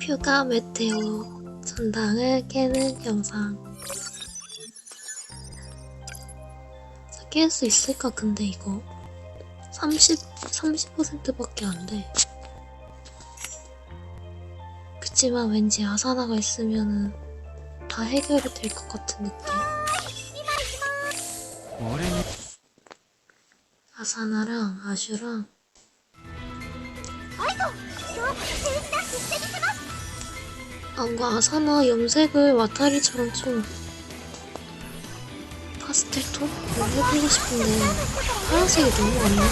퓨가 메테오 전당을 깨는 영상. 깰 수 있을까 근데 이거? 30, 30%밖에 안돼. 그치만 왠지 아사나가 있으면은 다 해결이 될 것 같은 느낌. 아사나랑 아슈랑. 아, 뭔가 아사나 염색을 와타리처럼 좀 파스텔 톤? 뭐 해보고 싶은데 파란색이 너무 안 나와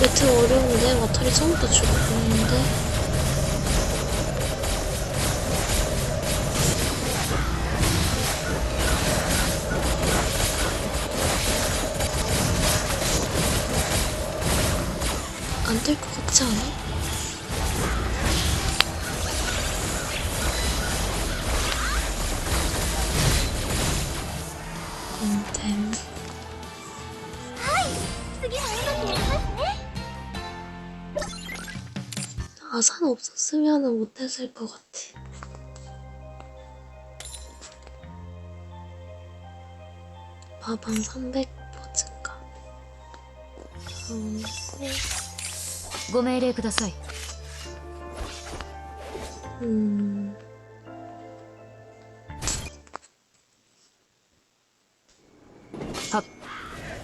매트 어려운데 와타리 처음부터 죽었는데 안될것 같지 않아? 次もうまくやりますね 아산 없었으면 못했을 것 같아. 마방 300 버튼가. 음, ご命令ください 음,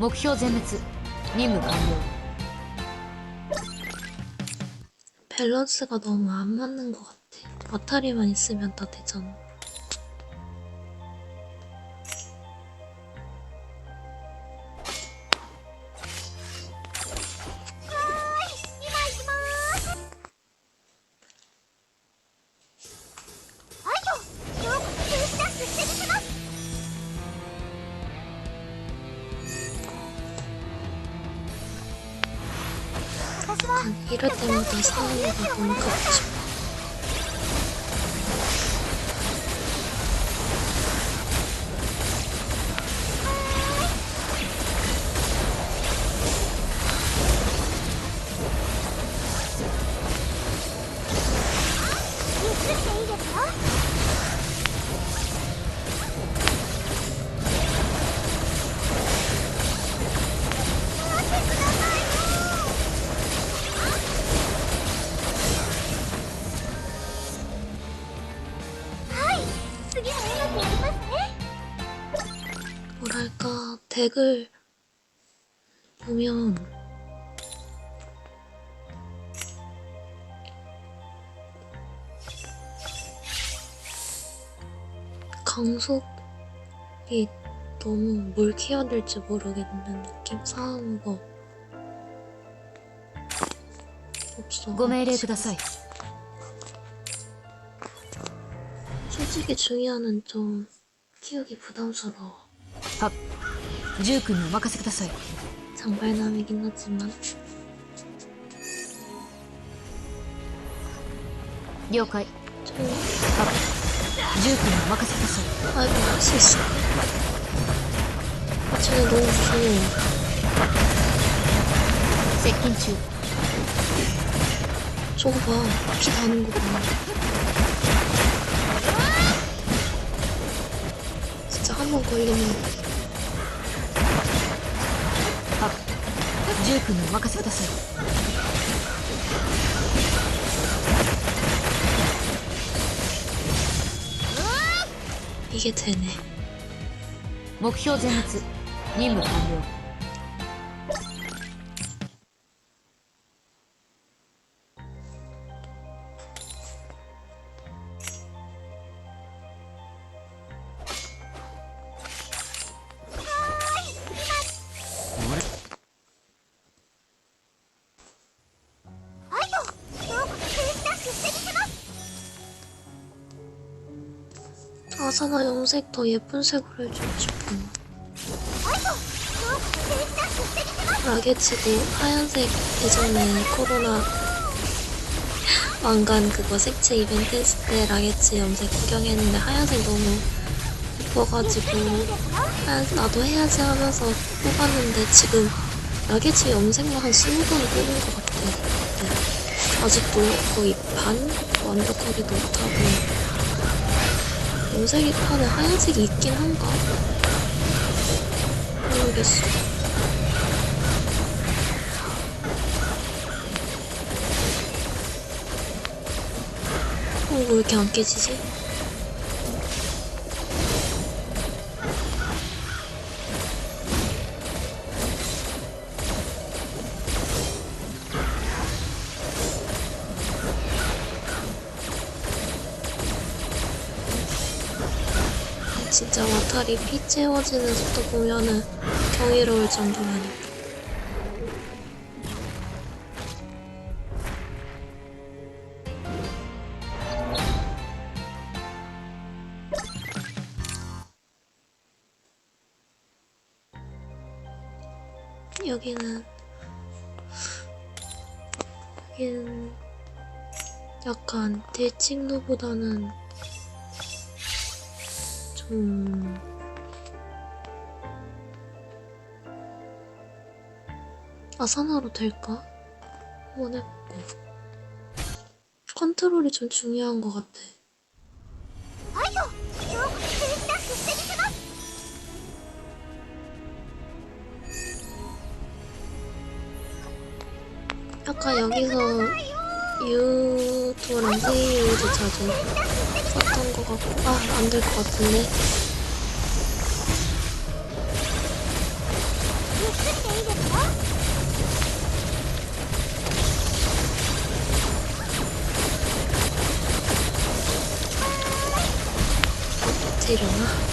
目標全滅任務完了 밸런스가 너무 안 맞는 것 같아. 와타리만 있으면 다 되잖아. 이럴 때마다 사은이가 너무 갖고 싶어. 뭐랄까 덱을 보면 강속이 너무 뭘 키워야 될지 모르겠는 느낌 싸우고 없어 ご命令ください 솔직히 중요한은 좀 키우기 부담스러워 は ジュークにお任せください 장발남이긴 하지만 了解 좀 はジュークにお任せください 아, 이거 할 수 있어. 쟤네 너무 무서워. 接近中 저거 봐. 피 다는 거 봐. 진짜 한 번 걸리면 ジェイ君にお任せください。いけたよね。目標全滅。任務完了。 아사나 염색 더 예쁜 색으로 해주고 싶어. 라게치도 하얀색 예전에 코로나 왕관 그거 색채 이벤트 했을 때 라게치 염색 구경했는데 하얀색 너무 예뻐가지고 하얀, 나도 해야지 하면서 뽑았는데 지금 라게치 염색만 한 20번 뽑은 것 같아. 네. 아직도 거의 반 완벽하게도 못하고 염색이 판에 하얀색이 있긴 한가? 모르겠어. 어, 왜 이렇게 안 깨지지? 진짜 와타리 피 채워지는 속도 보면은 경이로울 정도라니까. 여기는 여기는 약간 대칭도보다는 음. 아사나로 될까? 원했고 컨트롤이 좀 중요한 것 같아. 아까 여기서 유토란지유도 자주 썼던 아, 것 같고. 아 안 될 것 같은데. 재려나?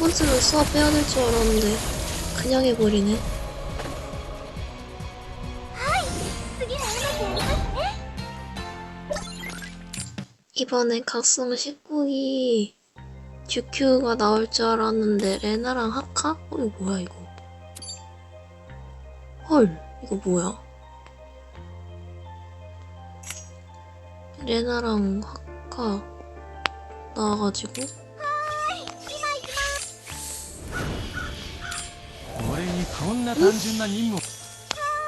번쯤은 수업 해야 될 줄 알았는데 그냥 해버리네. 이번에 각성 19기 GQ가 나올 줄 알았는데 레나랑 하카? 어, 이거 뭐야 이거? 헐, 이거 뭐야? 레나랑 하카 나와가지고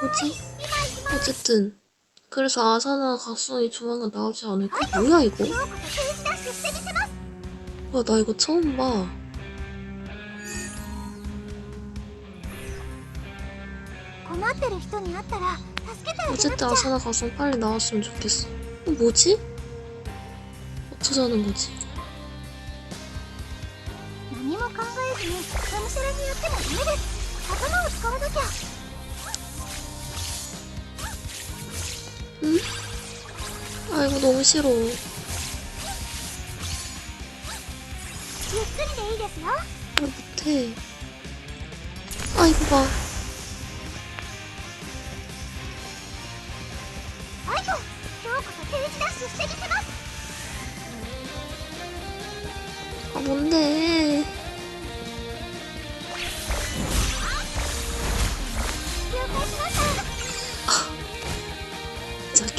뭐지? 어쨌든 그래서 아사나 각성이 조만간 나오지 않을까? 뭐야 이거? 와 나 이거 처음 봐. 어쨌든 아사나 각성 빨리 나왔으면 좋겠어. 어, 뭐지? 어쩌자는 거지? 何も考えずにがむしゃらにやってもダメです頭を使わなきゃ 아 이거 너무 싫어 ゆっくりでいいですよ 아 못해 아 이거 봐 はいよ今日こそページダッシュしてみせます 아 뭔데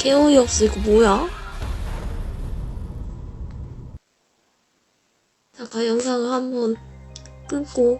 개어이 없어 이거 뭐야? 잠깐 영상을 한번 끊고